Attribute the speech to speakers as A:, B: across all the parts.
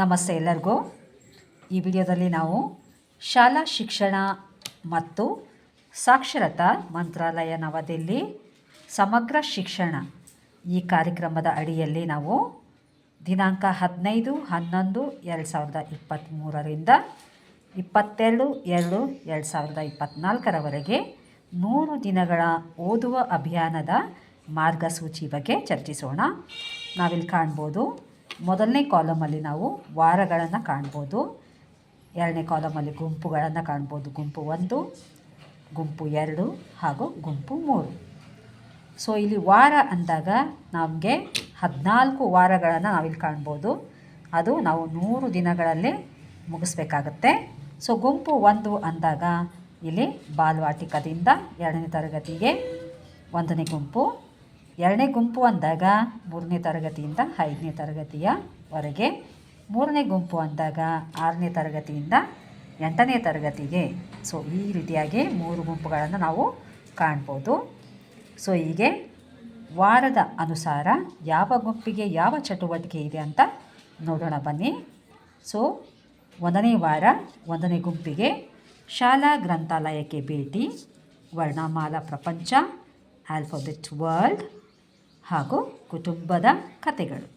A: ನಮಸ್ತೆ ಎಲ್ಲರಿಗೂ. ಈ ವಿಡಿಯೋದಲ್ಲಿ ನಾವು ಶಾಲಾ ಶಿಕ್ಷಣ ಮತ್ತು ಸಾಕ್ಷರತಾ ಮಂತ್ರಾಲಯ ನವದೆಹಲಿ ಸಮಗ್ರ ಶಿಕ್ಷಣ ಈ ಕಾರ್ಯಕ್ರಮದ ಅಡಿಯಲ್ಲಿ ನಾವು ದಿನಾಂಕ ಹದಿನೈದು, ಹನ್ನೊಂದು, ಎರಡು ಸಾವಿರದ ಇಪ್ಪತ್ತ್ಮೂರರಿಂದ ಇಪ್ಪತ್ತೆರಡು, ಎರಡು ಎರಡು ಸಾವಿರದ ಇಪ್ಪತ್ತ್ನಾಲ್ಕರವರೆಗೆ ನೂರು ದಿನಗಳ ಓದುವ ಅಭಿಯಾನದ ಮಾರ್ಗಸೂಚಿ ಬಗ್ಗೆ ಚರ್ಚಿಸೋಣ. ನಾವಿಲ್ಲಿ ಕಾಣ್ಬೋದು ಮೊದಲನೇ ಕಾಲಮಲ್ಲಿ ನಾವು ವಾರಗಳನ್ನು ಕಾಣ್ಬೋದು. ಎರಡನೇ ಕಾಲಮಲ್ಲಿ ಗುಂಪುಗಳನ್ನು ಕಾಣ್ಬೋದು. ಗುಂಪು ಒಂದು, ಗುಂಪು ಎರಡು ಹಾಗೂ ಗುಂಪು ಮೂರು. ಸೊ ಇಲ್ಲಿ ವಾರ ಅಂದಾಗ ನಮಗೆ ಹದಿನಾಲ್ಕು ವಾರಗಳನ್ನು ನಾವಿಲ್ಲಿ ಕಾಣ್ಬೋದು. ಅದು ನಾವು ನೂರು ದಿನಗಳಲ್ಲಿ ಮುಗಿಸ್ಬೇಕಾಗತ್ತೆ. ಸೊ ಗುಂಪು ಒಂದು ಅಂದಾಗ ಇಲ್ಲಿ ಬಾಲ್ವಾಟಿಕದಿಂದ ಎರಡನೇ ತರಗತಿಗೆ ಒಂದನೇ ಗುಂಪು ಎರಡನೇ ಗುಂಪು ಅಂದಾಗ ಮೂರನೇ ತರಗತಿಯಿಂದ ಐದನೇ ತರಗತಿಯವರೆಗೆ. ಮೂರನೇ ಗುಂಪು ಅಂದಾಗ ಆರನೇ ತರಗತಿಯಿಂದ ಎಂಟನೇ ತರಗತಿಗೆ. ಸೊ ಈ ರೀತಿಯಾಗಿ ಮೂರು ಗುಂಪುಗಳನ್ನು ನಾವು ಕಾಣ್ಬೋದು. ಸೊ ಹೀಗೆ ವಾರದ ಅನುಸಾರ ಯಾವ ಗುಂಪಿಗೆ ಯಾವ ಚಟುವಟಿಕೆ ಇದೆ ಅಂತ ನೋಡೋಣ ಬನ್ನಿ. ಸೊ ಒಂದನೇ ವಾರ ಒಂದನೇ ಗುಂಪಿಗೆ ಶಾಲಾ ಗ್ರಂಥಾಲಯಕ್ಕೆ ಭೇಟಿ, ವರ್ಣಮಾಲಾ ಪ್ರಪಂಚ ಆಲ್ಫಾಬೆಟ್ ವರ್ಲ್ಡ್ ಹಾಗೂ ಕುಟುಂಬದ ಕಥೆಗಳು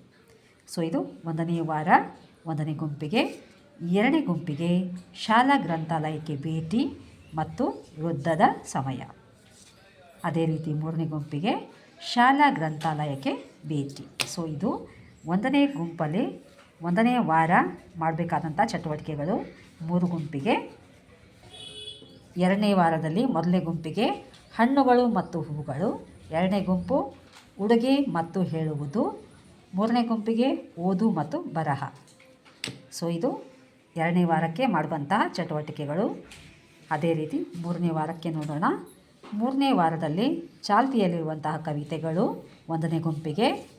A: ಸೊ, ಇದು ಒಂದನೇ ವಾರ, ಒಂದನೇ ಗುಂಪಿಗೆ, ಎರಡನೇ ಗುಂಪಿಗೆ ಶಾಲಾ ಗ್ರಂಥಾಲಯಕ್ಕೆ ಭೇಟಿ ಮತ್ತು ವೃದ್ಧದ ಸಮಯ. ಅದೇ ರೀತಿ ಮೂರನೇ ಗುಂಪಿಗೆ ಶಾಲಾ ಗ್ರಂಥಾಲಯಕ್ಕೆ ಭೇಟಿ. ಸೊ, ಇದು ಒಂದನೇ ಗುಂಪಲ್ಲಿ ಒಂದನೇ ವಾರ ಮಾಡಬೇಕಾದಂಥ ಚಟುವಟಿಕೆಗಳು. ಮೂರು ಗುಂಪಿಗೆ, ಎರಡನೇ ವಾರದಲ್ಲಿ ಮೊದಲನೇ ಗುಂಪಿಗೆ ಹಣ್ಣುಗಳು ಮತ್ತು ಹೂಗಳು, ಎರಡನೇ ಗುಂಪು ಉಡುಗೆ ಮತ್ತು ಹೇಳುವುದು. ಮೂರನೇ ಗುಂಪಿಗೆ ಓದು ಮತ್ತು ಬರಹ. ಸೊ ಇದು ಎರಡನೇ ವಾರಕ್ಕೆ ಮಾಡುವಂತಹ ಚಟುವಟಿಕೆಗಳು. ಅದೇ ರೀತಿ ಮೂರನೇ ವಾರಕ್ಕೆ ನೋಡೋಣ. ಮೂರನೇ ವಾರದಲ್ಲಿ ಚಾಲ್ತಿಯಲ್ಲಿರುವಂತಹ ಕವಿತೆಗಳು. ಒಂದನೇ ಗುಂಪಿಗೆ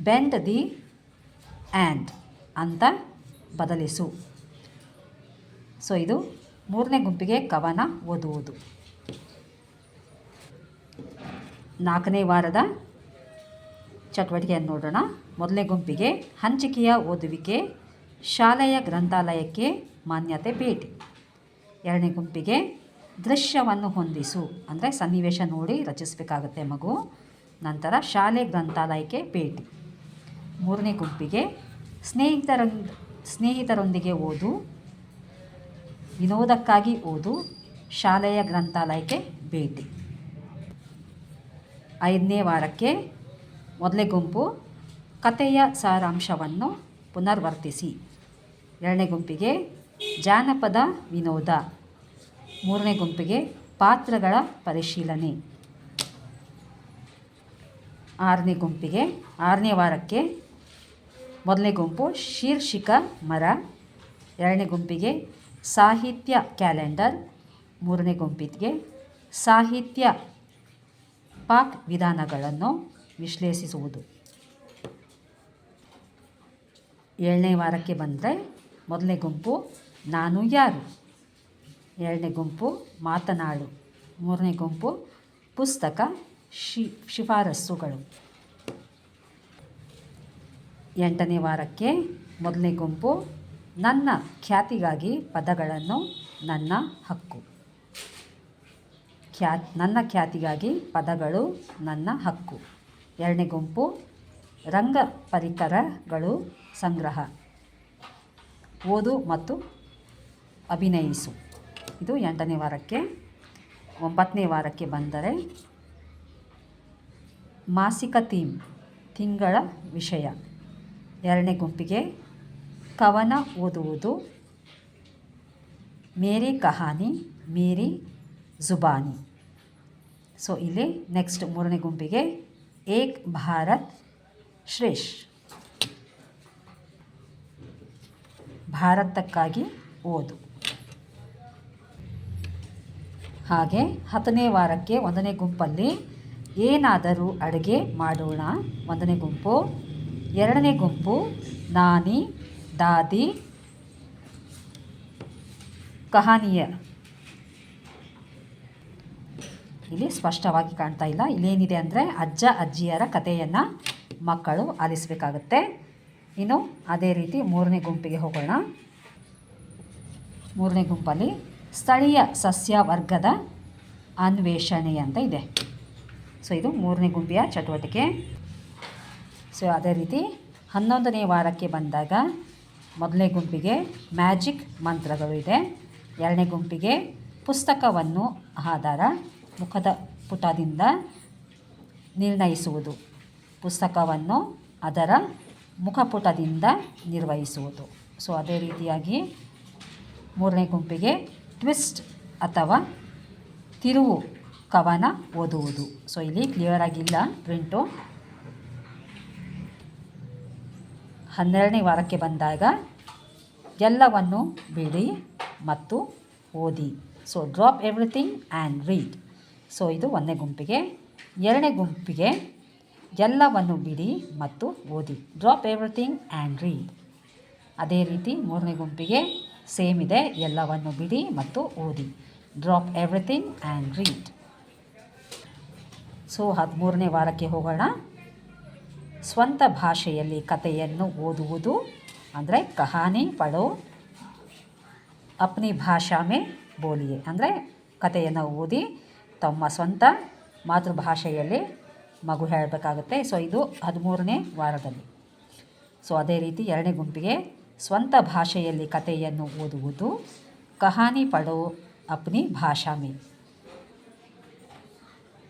A: ಬೆಂಡ್ ದಿ ಆ್ಯಂಡ್ ಅಂತ ಬದಲಿಸು. ಸೊ ಇದು ಮೂರನೇ ಗುಂಪಿಗೆ ಕವನ ಓದುವುದು. ನಾಲ್ಕನೇ ವಾರದ ಚಟುವಟಿಕೆಯನ್ನು ನೋಡೋಣ. ಮೊದಲನೇ ಗುಂಪಿಗೆ ಹಂಚಿಕೆಯ ಓದುವಿಕೆ, ಶಾಲೆಯ ಗ್ರಂಥಾಲಯಕ್ಕೆ ಮಾನ್ಯತೆ ಭೇಟಿ. ಎರಡನೇ ಗುಂಪಿಗೆ ದೃಶ್ಯವನ್ನು ಹೊಂದಿಸು, ಅಂದರೆ ಸನ್ನಿವೇಶ ನೋಡಿ ರಚಿಸಬೇಕಾಗುತ್ತೆ ಮಗು. ನಂತರ ಶಾಲೆ ಗ್ರಂಥಾಲಯಕ್ಕೆ ಭೇಟಿ. ಮೂರನೇ ಗುಂಪಿಗೆ ಸ್ನೇಹಿತರೊಂದ್ ಸ್ನೇಹಿತರೊಂದಿಗೆ ಓದು, ವಿನೋದಕ್ಕಾಗಿ ಓದು, ಶಾಲೆಯ ಗ್ರಂಥಾಲಯಕ್ಕೆ ಭೇಟಿ. ಐದನೇ ವಾರಕ್ಕೆ ಮೊದಲೇ ಗುಂಪು ಕಥೆಯ ಸಾರಾಂಶವನ್ನು ಪುನರ್ವರ್ತಿಸಿ. ಎರಡನೇ ಗುಂಪಿಗೆ ಜಾನಪದ ವಿನೋದ. ಮೂರನೇ ಗುಂಪಿಗೆ ಪಾತ್ರಗಳ ಪರಿಶೀಲನೆ. ಆರನೇ ಗುಂಪಿಗೆ, ಆರನೇ ವಾರಕ್ಕೆ ಮೊದಲನೇ ಗುಂಪು ಶೀರ್ಷಿಕ ಮರ. ಎರಡನೇ ಗುಂಪಿಗೆ ಸಾಹಿತ್ಯ ಕ್ಯಾಲೆಂಡರ್. ಮೂರನೇ ಗುಂಪಿಗೆ ಸಾಹಿತ್ಯ ಪಾಕ್ ವಿಧಾನಗಳನ್ನು ವಿಶ್ಲೇಷಿಸುವುದು. ಏಳನೇ ವಾರಕ್ಕೆ ಬಂದರೆ ಮೊದಲನೇ ಗುಂಪು ನಾನು ಯಾರು? ಎರಡನೇ ಗುಂಪು ಮಾತನಾಡು. ಮೂರನೇ ಗುಂಪು ಪುಸ್ತಕ ಶಿ ಶಿಫಾರಸ್ಸುಗಳು ಎಂಟನೇ ವಾರಕ್ಕೆ ಮೊದಲನೇ ಗುಂಪು ನನ್ನ ಖ್ಯಾತಿಗಾಗಿ ಪದಗಳನ್ನು ನನ್ನ ಹಕ್ಕು. ಖ್ಯಾ, ನನ್ನ ಖ್ಯಾತಿಗಾಗಿ ಪದಗಳು ನನ್ನ ಹಕ್ಕು. ಎರಡನೇ ಗುಂಪು, ರಂಗ ಪರಿಕರಗಳು ಸಂಗ್ರಹ. ಓದು ಮತ್ತು ಅಭಿನಯಿಸು. ಇದು ಎಂಟನೇ ವಾರಕ್ಕೆ, ಒಂಬತ್ತನೇ ವಾರಕ್ಕೆ ಬಂದರೆ ಮಾಸಿಕ ಥೀಮ್, ತಿಂಗಳ ವಿಷಯ. ಎರಡನೇ ಗುಂಪಿಗೆ, ಕವನ ಓದುವುದು, ಮೇರಿ ಕಹಾನಿ, ಮೇರಿ ಜುಬಾನಿ. ಸೊ ಇಲ್ಲಿ ನೆಕ್ಸ್ಟ್ ಮೂರನೇ ಗುಂಪಿಗೆ ಏಕ್ ಭಾರತ್ ಶ್ರೇಷ್ಠ. ಭಾರತಕ್ಕಾಗಿ ಓದು. ಹಾಗೆ ಹತ್ತನೇ ವಾರಕ್ಕೆ ಒಂದನೇ ಗುಂಪಲ್ಲಿ ಏನಾದರೂ ಅಡುಗೆ ಮಾಡೋಣ. ಒಂದನೇ ಗುಂಪು, ಎರಡನೇ ಗುಂಪು, ನಾನಿ, ದಾದಿ, ಕಹಾನಿಯ. ಇಲ್ಲಿ ಸ್ಪಷ್ಟವಾಗಿ ಕಾಣ್ತಾ ಇಲ್ಲ. ಇಲ್ಲೇನಿದೆ ಅಂದರೆ ಅಜ್ಜ, ಅಜ್ಜಿಯರ ಕಥೆಯನ್ನು ಮಕ್ಕಳು ಆಲಿಸಬೇಕಾಗತ್ತೆ. ಇನ್ನು ಅದೇ ರೀತಿ ಮೂರನೇ ಗುಂಪಿಗೆ ಹೋಗೋಣ. ಮೂರನೇ ಗುಂಪಲ್ಲಿ ಸ್ಥಳೀಯ ಸಸ್ಯ ವರ್ಗದ ಅನ್ವೇಷಣೆ ಅಂತ ಇದೆ. ಸೊ, ಇದು ಮೂರನೇ ಗುಂಪಿಯ ಚಟುವಟಿಕೆ. ಸೊ, ಅದೇ ರೀತಿ ಹನ್ನೊಂದನೇ ವಾರಕ್ಕೆ ಬಂದಾಗ ಮೊದಲನೇ ಗುಂಪಿಗೆ ಮ್ಯಾಜಿಕ್ ಮಂತ್ರಗಳು ಇದೆ. ಎರಡನೇ ಗುಂಪಿಗೆ ಪುಸ್ತಕವನ್ನು ಆಧಾರ ಮುಖದ ಪುಟದಿಂದ ನಿರ್ಣಯಿಸುವುದು. ಪುಸ್ತಕವನ್ನು ಅದರ ಮುಖಪುಟದಿಂದ ನಿರ್ವಹಿಸುವುದು. ಸೊ ಅದೇ ರೀತಿಯಾಗಿ ಮೂರನೇ ಗುಂಪಿಗೆ ಟ್ವಿಸ್ಟ್ ಅಥವಾ ತಿರುವು ಕವನ ಓದುವುದು. ಸೊ ಇಲ್ಲಿ ಕ್ಲಿಯರ್ ಆಗಿಲ್ಲ ಪ್ರಿಂಟು ಹನ್ನೆರಡನೇ ವಾರಕ್ಕೆ ಬಂದಾಗ ಎಲ್ಲವನ್ನು ಬಿಡಿ ಮತ್ತು ಓದಿ. So drop everything and read so ಇದು ಒಂದನೇ ಗುಂಪಿಗೆ, ಎರಡನೇ ಗುಂಪಿಗೆ ಎಲ್ಲವನ್ನು ಬಿಡಿ ಮತ್ತು ಓದಿ. ಡ್ರಾಪ್ ಎವ್ರಿಥಿಂಗ್ ಆ್ಯಂಡ್ ರೀಡ್ ಅದೇ ರೀತಿ ಮೂರನೇ ಗುಂಪಿಗೆ ಸೇಮ್ ಇದೆ, ಎಲ್ಲವನ್ನು ಬಿಡಿ ಮತ್ತು ಓದಿ. Drop everything and read so ಹದಿಮೂರನೇ ವಾರಕ್ಕೆ ಹೋಗೋಣ. ಸ್ವಂತ ಭಾಷೆಯಲ್ಲಿ ಕಥೆಯನ್ನು ಓದುವುದು ಅಂದರೆ ಕಹಾನಿ, ಪಡೋ, ಅಪ್ನಿ ಭಾಷಾ ಮೇ ಬೋಲಿಯೇ ಅಂದರೆ ಕಥೆಯನ್ನು ಓದಿ. ತಮ್ಮ ಸ್ವಂತ ಮಾತೃಭಾಷೆಯಲ್ಲಿ ಮಗು ಹೇಳಬೇಕಾಗುತ್ತೆ. ಸೊ, ಇದು ಹದಿಮೂರನೇ ವಾರದಲ್ಲಿ. ಸೊ, ಅದೇ ರೀತಿ ಎರಡನೇ ಗುಂಪಿಗೆ ಸ್ವಂತ ಭಾಷೆಯಲ್ಲಿ ಕಥೆಯನ್ನು ಓದುವುದು ಕಹಾನಿ ಪಡೋ ಅಪ್ನಿ ಭಾಷಾ ಮೇ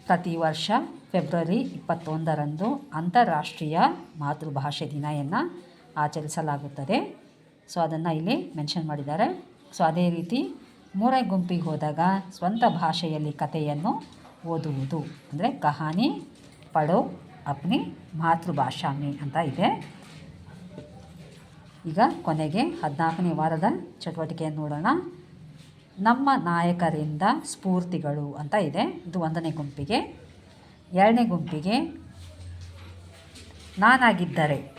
A: ಪ್ರತಿ ವರ್ಷ ಫೆಬ್ರವರಿ ಇಪ್ಪತ್ತೊಂದರಂದು ಅಂತಾರಾಷ್ಟ್ರೀಯ ಮಾತೃಭಾಷೆ ದಿನವನ್ನು ಆಚರಿಸಲಾಗುತ್ತದೆ. ಸೊ, ಅದನ್ನು ಇಲ್ಲಿ ಮೆನ್ಷನ್ ಮಾಡಿದ್ದಾರೆ. ಸೊ, ಅದೇ ರೀತಿ ಮೂರನೇ ಗುಂಪಿಗೆ ಹೋದಾಗ ಸ್ವಂತ ಭಾಷೆಯಲ್ಲಿ ಕಥೆಯನ್ನು ಓದುವುದು. ಅಂದರೆ ಕಹಾನಿ, ಪಡೋ, ಅಪ್ನಿ ಮಾತೃಭಾಷಾ ಮೇ ಅಂತ ಇದೆ. ಈಗ ಕೊನೆಗೆ ಹದಿನಾಲ್ಕನೇ ವಾರದ ಚಟುವಟಿಕೆಯನ್ನು ನೋಡೋಣ. ನಮ್ಮ ನಾಯಕರಿಂದ ಸ್ಫೂರ್ತಿಗಳು ಅಂತ ಇದೆ. ಇದು ಒಂದನೇ ಗುಂಪಿಗೆ. ಎರಡನೇ ಗುಂಪಿಗೆ ನಾನಾಗಿದ್ದರೆ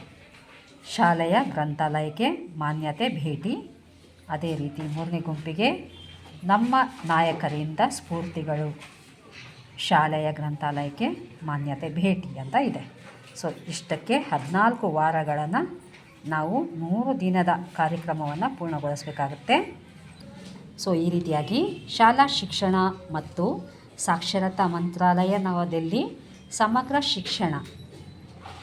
A: ಶಾಲೆಯ ಗ್ರಂಥಾಲಯಕ್ಕೆ ಮಾನ್ಯತೆ ಭೇಟಿ. ಅದೇ ರೀತಿ ಮೂರನೇ ಗುಂಪಿಗೆ ನಮ್ಮ ನಾಯಕರಿಂದ ಸ್ಫೂರ್ತಿಗಳು. ಶಾಲೆಯ ಗ್ರಂಥಾಲಯಕ್ಕೆ ಮಾನ್ಯತೆ ಭೇಟಿ ಅಂತ ಇದೆ. ಸೊ ಇಷ್ಟಕ್ಕೆ ಹದಿನಾಲ್ಕು ವಾರಗಳನ್ನು ನಾವು ಮೂರು ದಿನದ ಕಾರ್ಯಕ್ರಮವನ್ನು ಪೂರ್ಣಗೊಳಿಸಬೇಕಾಗುತ್ತೆ. ಸೊ ಈ ರೀತಿಯಾಗಿ ಶಾಲಾ ಶಿಕ್ಷಣ ಮತ್ತು ಸಾಕ್ಷರತಾ ಮಂತ್ರಾಲಯ ನವದೆಲ್ಲಿ ಸಮಗ್ರ ಶಿಕ್ಷಣ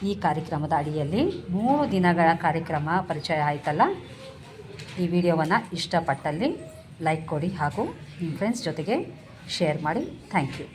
A: ಈ ಕಾರ್ಯಕ್ರಮದ ಅಡಿಯಲ್ಲಿ ಮೂರು ದಿನಗಳ ಕಾರ್ಯಕ್ರಮ ಪರಿಚಯ ಆಯಿತಲ್ಲ? ಈ ವಿಡಿಯೋವನ್ನು ಇಷ್ಟಪಟ್ಟಲ್ಲಿ ಲೈಕ್ ಕೊಡಿ ಹಾಗೂ ನಿಮ್ಮ ಫ್ರೆಂಡ್ಸ್ ಜೊತೆಗೆ ಶೇರ್ ಮಾಡಿ. Thank you